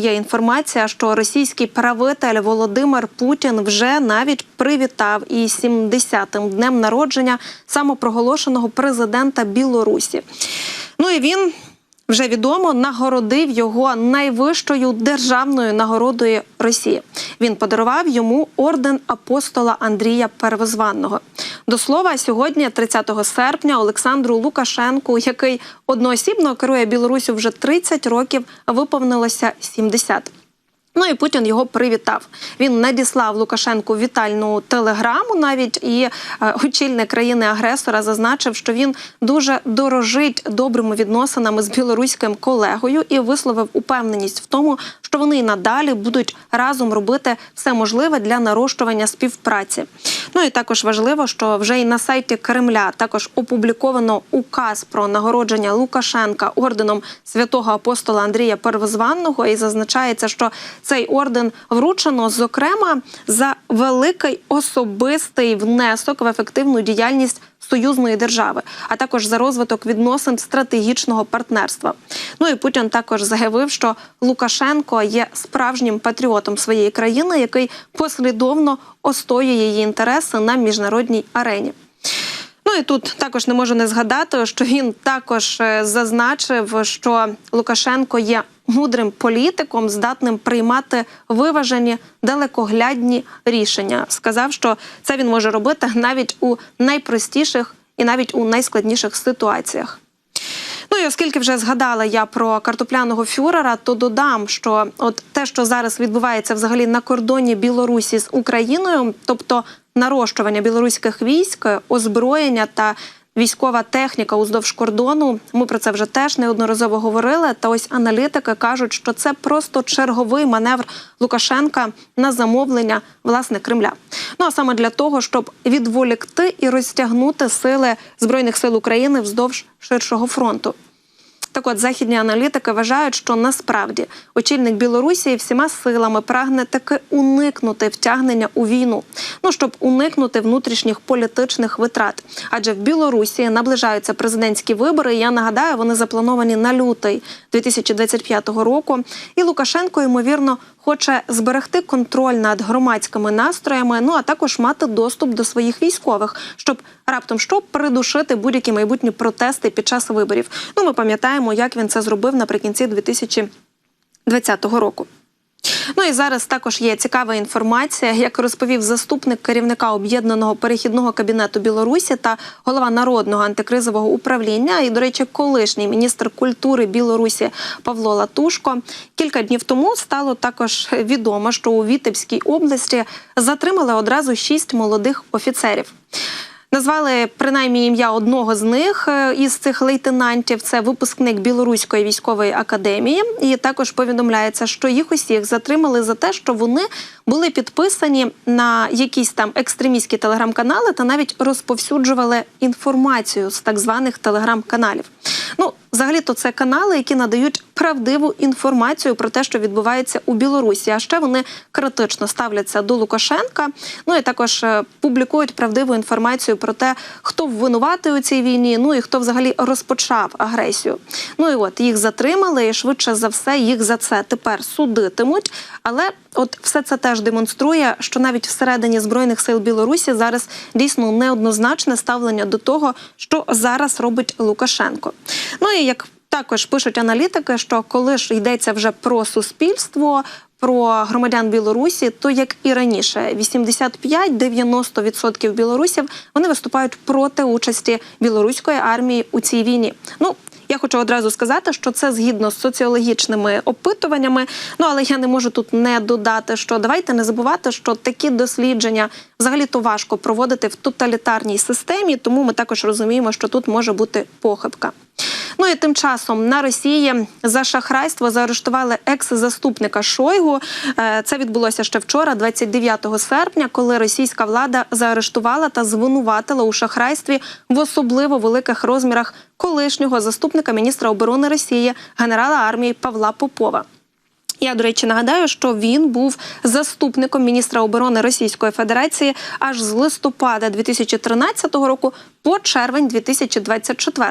є інформація, що російський правитель Володимир Путін вже навіть привітав і 70-м днем народження самопроголошеного президента Білорусі. Ну і він вже відомо нагородив його найвищою державною нагородою Росії. Він подарував йому орден апостола Андрія Первозванного. До слова, сьогодні, 30 серпня, Олександру Лукашенку, який одноосібно керує Білорусю вже 30 років, виповнилося 70. Ну і Путін його привітав. Він надіслав Лукашенку вітальну телеграму. Навіть і е, очільник країни-агресора зазначив, що він дуже дорожить добрими відносинами з білоруським колегою і висловив упевненість в тому, що вони і надалі будуть разом робити все можливе для нарощування співпраці. Ну і також важливо, що вже і на сайті Кремля також опубліковано указ про нагородження Лукашенка орденом святого апостола Андрія Первозванного, і зазначається, що цей орден вручено зокрема за великий особистий внесок в ефективну діяльність. Союзної держави, а також за розвиток відносин стратегічного партнерства. Ну і Путін також заявив, що Лукашенко є справжнім патріотом своєї країни, який послідовно остоює її інтереси на міжнародній арені. Ну і тут також не можу не згадати, що він також е, зазначив, що Лукашенко є мудрим політиком, здатним приймати виважені далекоглядні рішення. Сказав, що це він може робити навіть у найпростіших і навіть у найскладніших ситуаціях. Ну і оскільки вже згадала я про картопляного фюрера, то додам, що от те, що зараз відбувається взагалі на кордоні Білорусі з Україною, тобто нарощування білоруських військ, озброєння та військова техніка уздовж кордону. Ми про це вже теж неодноразово говорили. Та ось аналітики кажуть, що це просто черговий маневр Лукашенка на замовлення власне Кремля. Ну а саме для того, щоб відволікти і розтягнути сили збройних сил України вздовж ширшого фронту. Так от західні аналітики вважають, що насправді очільник Білорусі всіма силами прагне таки уникнути втягнення у війну, ну щоб уникнути внутрішніх політичних витрат. Адже в Білорусі наближаються президентські вибори. Я нагадаю, вони заплановані на лютий 2025 року. І Лукашенко ймовірно хоче зберегти контроль над громадськими настроями, ну а також мати доступ до своїх військових, щоб раптом що придушити будь-які майбутні протести під час виборів. Ну, ми пам'ятаємо, як він це зробив наприкінці 2020 року. Ну і зараз також є цікава інформація, як розповів заступник керівника об'єднаного перехідного кабінету Білорусі та голова народного антикризового управління. І, до речі, колишній міністр культури Білорусі Павло Латушко. Кілька днів тому стало також відомо, що у Вітебській області затримали одразу шість молодих офіцерів. Назвали принаймні ім'я одного з них е, із цих лейтенантів. Це випускник Білоруської військової академії. І також повідомляється, що їх усіх затримали за те, що вони були підписані на якісь там екстремістські телеграм-канали та навіть розповсюджували інформацію з так званих телеграм-каналів. Ну, взагалі, то це канали, які надають правдиву інформацію про те, що відбувається у Білорусі. А ще вони критично ставляться до Лукашенка. Ну і також е, публікують правдиву інформацію про те, хто винуватий у цій війні, ну і хто взагалі розпочав агресію. Ну і от їх затримали, і швидше за все їх за це тепер судитимуть. Але от все це теж демонструє, що навіть всередині збройних сил Білорусі зараз дійсно неоднозначне ставлення до того, що зараз робить Лукашенко. Ну і як також пишуть аналітики, що коли ж йдеться вже про суспільство. Про громадян Білорусі, то як і раніше, 85-90% білорусів вони виступають проти участі білоруської армії у цій війні. Ну я хочу одразу сказати, що це згідно з соціологічними опитуваннями. Ну але я не можу тут не додати, що давайте не забувати, що такі дослідження взагалі то важко проводити в тоталітарній системі, тому ми також розуміємо, що тут може бути похибка. Ну і тим часом на Росії за шахрайство заарештували екс-заступника Шойгу. Е, це відбулося ще вчора, 29 серпня, коли російська влада заарештувала та звинуватила у шахрайстві в особливо великих розмірах колишнього заступника міністра оборони Росії, генерала армії Павла Попова. Я, до речі, нагадаю, що він був заступником міністра оборони Російської Федерації аж з листопада 2013 року по червень 2024.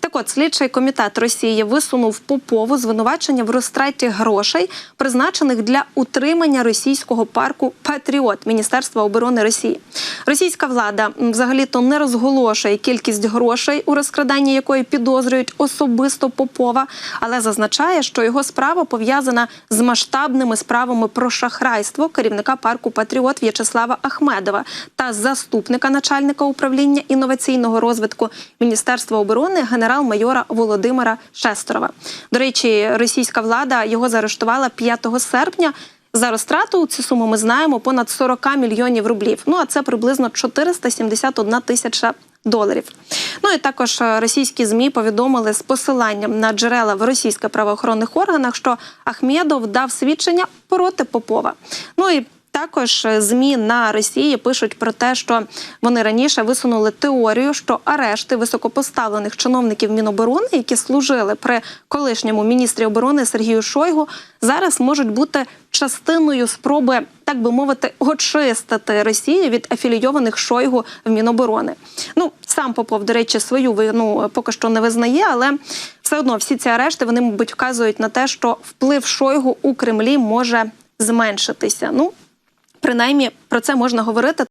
Так от, слідчий комітет Росії висунув Попову звинувачення в розтраті грошей, призначених для утримання російського парку Патріот Міністерства оборони Росії. Російська влада взагалі-то не розголошує кількість грошей, у розкраданні якої підозрюють особисто Попова, але зазначає, що його справа пов'язана з масштабними справами про шахрайство керівника парку Патріот В'ячеслава Ахмедова та заступника начальника управління інноваційного розвитку Міністерства оборони генерал-майора Володимира Шесторова. До речі, російська влада його заарештувала 5 серпня. За розтрату цю суму ми знаємо понад 40 мільйонів рублів. Ну а це приблизно 471 тисяча доларів. Ну і також е, російські змі повідомили з посиланням на джерела в російських правоохоронних органах, що Ахмєдов дав свідчення проти Попова. Ну і також е, змі на Росії пишуть про те, що вони раніше висунули теорію, що арешти високопоставлених чиновників Міноборони, які служили при колишньому міністрі оборони Сергію Шойгу, зараз можуть бути частиною спроби, так би мовити, очистити Росію від афілійованих Шойгу в Міноборони. Ну сам Попов, до речі, свою вину поки що не визнає, але все одно всі ці арешти вони, мабуть, вказують на те, що вплив Шойгу у Кремлі може зменшитися. Ну принаймні про це можна говорити.